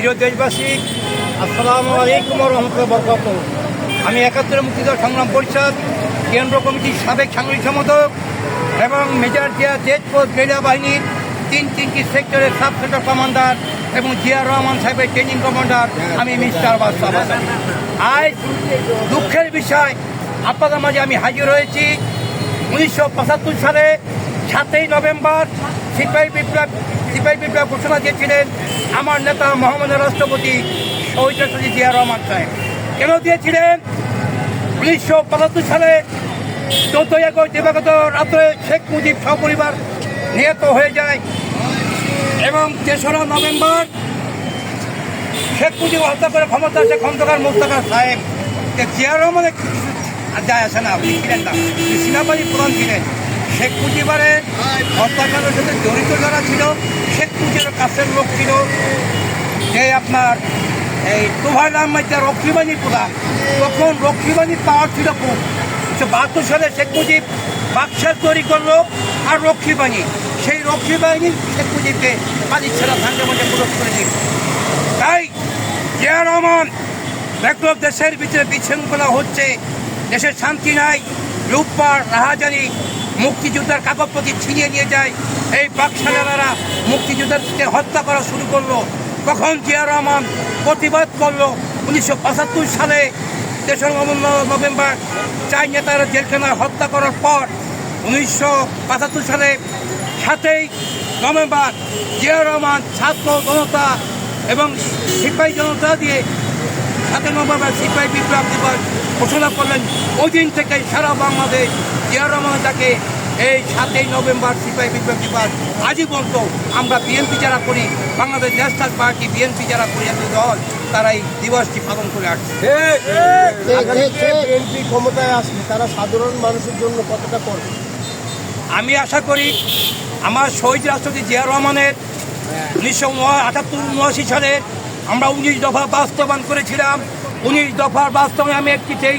প্রিয় দেশবাসী, আসসালামু আলাইকুম রহমতুল্লাহ বরকত আমি একাত্তর মুক্তিযোদ্ধা সংগ্রাম পরিষদ, কেন্দ্র কমিটির সাবেক সাংগঠনিক সম্পাদক এবং মেজর জিয়া জেটপোস্ট গেরিলা বাহিনীর তিন তিনটি সেক্টরের সাব সেক্টর কমান্ডার এবং জিয়া রহমান সাহেবের ট্রেনিং কমান্ডার আমি মিস্টার বাদশাহ। আজ দুঃখের বিষয়, আপনাদের মাঝে আমি হাজির হয়েছি। উনিশশো পঁচাত্তর সালে সাতই নভেম্বর সিপাহী বিপ্লব সিপাহী বিপ্লব ঘোষণা দিয়েছিলেন আমার নেতা মোহাম্মদ রাষ্ট্রপতি শহীদ জিয়া রহমান সাহেব। কেন দিয়েছিলেন? উনিশশো পঁচাত্তর সালে চোদ্দই আগস্ট দিবাগত রাত্রে শেখ মুজিব সপরিবার নিহত হয়ে যায় এবং তেসরা নভেম্বর শেখ মুজিব হত্যা করে ক্ষমতা আসে খন্দকার মুস্তাকার সাহেব জিয়া রহমানের যায় আসে না। আপনি ছিলেন না। তিনি সেনাবাহিনী প্রধান ছিলেন। শেখ মুজিবারের হত্যাকাণ্ডের সাথে জড়িত যারা ছিল, শেখ মুজিবের কাছের লোক ছিল যে আপনার এই নাম মধ্যে রক্ষীবাণী প্রধান, তখন রক্ষীবাণীর পাওয়ার ছিল খুব। বাহাত্তর সালে শেখ মুজিব বাক্সার তৈরি করল আর রক্ষীবাণী। সেই রক্ষীবাহিনী শেখ মুজিবকে পানির ছেড়া ভাঙ্গে মধ্যে প্রয়োগ করে দিল। তাই জিয়া রহমান দেখল দেশের ভিতরে বিশৃঙ্খলা হচ্ছে, দেশের শান্তি নাই, লুটপাট, রাহাজানি মুক্তিযোদ্ধার কাগজপত্র ছিনিয়ে নিয়ে যায়। এই বাকশালেরা মুক্তিযোদ্ধাকে হত্যা করা শুরু করল। তখন জিয়া রহমান প্রতিবাদ করল? উনিশশো পঁচাত্তর সালে তেসরা নভেম্বর- চার নেতারা জেলখানায় হত্যা করার পর উনিশশো পঁচাত্তর সালে সাতই নভেম্বর জিয়া রহমান ছাত্র জনতা এবং সিপাহী জনতা দিয়ে সাত নভেম্বর সিপাহী বিপ্লব দিবস ঘোষণা করলেন। ওই দিন থেকে সারা বাংলাদেশ জিয়া রহমান তাকে এই সাতই নভেম্বর সিপাহী বিপ্লব দিবস আজই পর্যন্ত আমরা বিএনপি যারা করি বাংলাদেশ ন্যাশনাল পার্টি বিএনপি যারা করি এত দল তারা এই দিবসটি পালন করে আসছে। বিএনপি ক্ষমতায় আসবে তারা সাধারণ মানুষের জন্য কতটা করবে? আমি আশা করি আমার শহীদ রাষ্ট্রপতি জিয়া রহমানের উনিশশো আটাত্তর উনআশি সালে আমরা উনিশ দফা বাস্তবায়ন করেছিলাম। উনিশ দফার বাস্তবায়নে আমি একটি সেই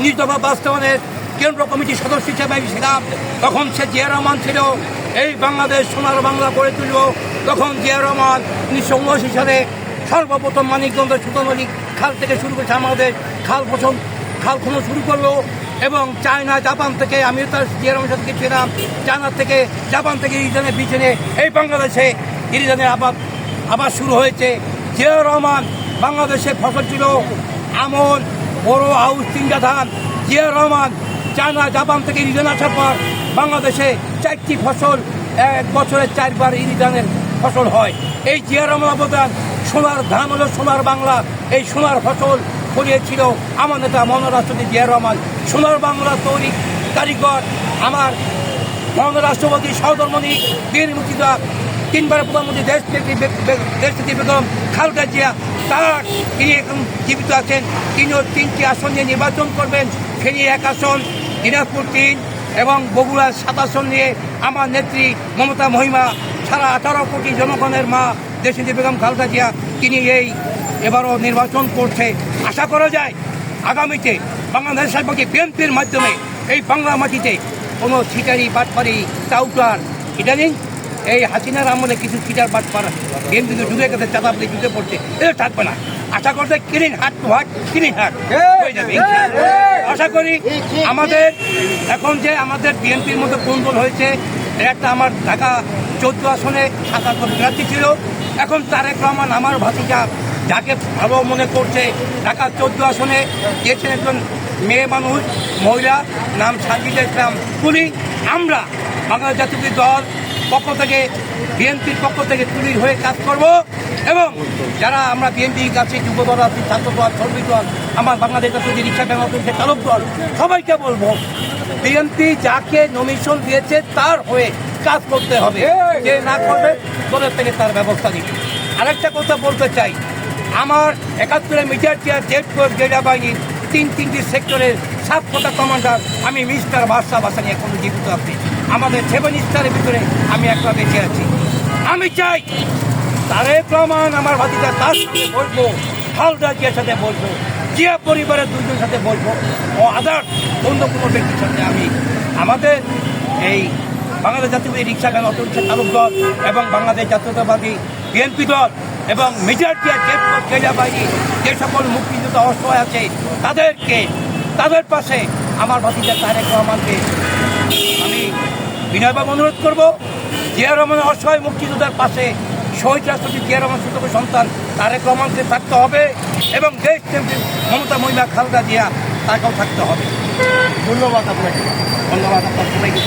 উনিশ দফা বাস্তবায়নের কেন্দ্র কমিটির সদস্য হিসেবে আমি ছিলাম। তখন সে জিয়া রহমান ছিল। এই বাংলাদেশ সোনার বাংলা গড়ে তুলব তখন জিয়া রহমান উনিশশো উনআশি সালে সর্বপ্রথম মানিকগঞ্জ সুতনদী খাল থেকে শুরু করেছে আমাদের খাল পছন্দ খাল খনন শুরু করল এবং চায়না, জাপান থেকে আমিও তার জিয়ারমের সাথে গেছিলাম চায়না থেকে জাপান থেকে ইরানের পিছনে এই বাংলাদেশে ইরানের আবাদ আবার শুরু হয়েছে। জিয়া রহমান বাংলাদেশে ফসল ছিল আমন, বড় আউশ তিনটা ধান জিয়া রহমান, চায়না, জাপান থেকে ইরান আসার পর বাংলাদেশে চারটি ফসল এক বছরে চারবার ইরিধানের ফসল হয়। এই জিয়া রহমান অবদান সোনার ধান হলো সোনার বাংলা। এই সোনার ফসল ফলিয়েছিল আমার নেতা মহান রাষ্ট্রপতি জিয়া রহমান। সোনার বাংলা তৈরি কারিগর, আমার মহান রাষ্ট্রপতি সহধর্মণি বীর মুক্তিদা তিনবারের প্রধানমন্ত্রী দেশ দেশ বেগম খালেদা জিয়া, তার তিনি এখন জীবিত আছেন। তিনিও তিনটি আসন নিয়ে নির্বাচন করবেন। ফেনী এক আসন, দিনাজপুর তিন এবং বগুড়ার সাত আসন নিয়ে আমার নেত্রী মমতা মহিমা সারা আঠারো কোটি জনগণের মা দেশনেত্রী বেগম খালেদা জিয়া, তিনি এই এবারও নির্বাচন করছে। আশা করা যায় আগামীতে বাংলাদেশ সরকারকে বিএনপির মাধ্যমে এই বাংলা মাটিতে কোনো ছিটারি, বাটপারি, টাউটার, ইদানিং এই হাসিনার আমলে কিছু ছিটার বাটপার বিএনপি তো ঢুকে গেছে চাঁদা চাঁদাবলি ডুবে পড়ছে। এটা থাকবে না। আশা করতে ক্লিন হাট টু হাট। ক্লিন হাট হয়ে যাবে আশা করি আমাদের এখন যে আমাদের বিএনপির মধ্যে কুন্দল হয়েছে একটা আমার ঢাকা চৌদ্দ আসনে সাতাত্তর প্রার্থী ছিল। এখন তারেক রহমান আমার ভাতিজা যাকে ভালো মনে করছে ঢাকা চৌদ্দ আসনে দিয়েছেন একজন মেয়ে মানুষ মহিলা নাম সাজিদা ইসলাম। তুলি আমরা বাংলাদেশ জাতীয় দল পক্ষ থেকে বিএনপির পক্ষ থেকে তুলির হয়ে কাজ করব। এবং যারা আমরা বিএনপির কাছে যুব দল আছি ছাত্র দল শ্রমিক দল আমার বাংলাদেশ যে রিক্সা ব্যাংক চলছে চালক দল সবাইকে বলব বিএনপি যাকে নমিশন দিয়েছে তার হয়ে কাজ করতে হবে। যে না করবে দলের থেকে তার ব্যবস্থা দিবে আরেকটা কথা বলতে চাই আমার একাত্তরের মিটার চেয়ার জেড ফোর্স গেডা বাহিনীর তিন তিনটি সেক্টরের সাত কমান্ডার আমি মিস্টার বাদশাহ বাসানি এখনও জীবিত আছি। আমাদের সেভেন স্টারের ভিতরে আমি একটা বেঁচে আছি। আমি চাই তারেক রহমান, আমার ভাতিটা তার সাথে বলব হালদা জিয়ার সাথে বলব জিয়া পরিবারের দুজনের সাথে বলব ও আদার অন্য কোনো ব্যক্তির সাথে আমি। আমাদের এই বাংলাদেশ জাতীয়বাদী রিক্সা গান অটোরিক্সা চালক দল এবং বাংলাদেশ জাতীয়তাবাদী বিএনপি দল এবং মেজরিটি জেলা বাইরে যে সকল মুক্তিযুদ্ধ অসহায় আছে, তাদেরকে, তাদের পাশে আমার ভাতিজা তারেক রহমানকে বিনয়বাবু অনুরোধ করব, জিয়া রহমানের অসহায় মুক্তিযোদ্ধার পাশে শহীদ রাষ্ট্রপতি জিয়া রহমান সুতক সন্তান, তারেক রহমানকে থাকতে হবে এবং দেশ মমতা মহিলা খালদা জিয়া তাকেও থাকতে হবে। ধন্যবাদ আপনাকে। ধন্যবাদ আপনার সবাইকে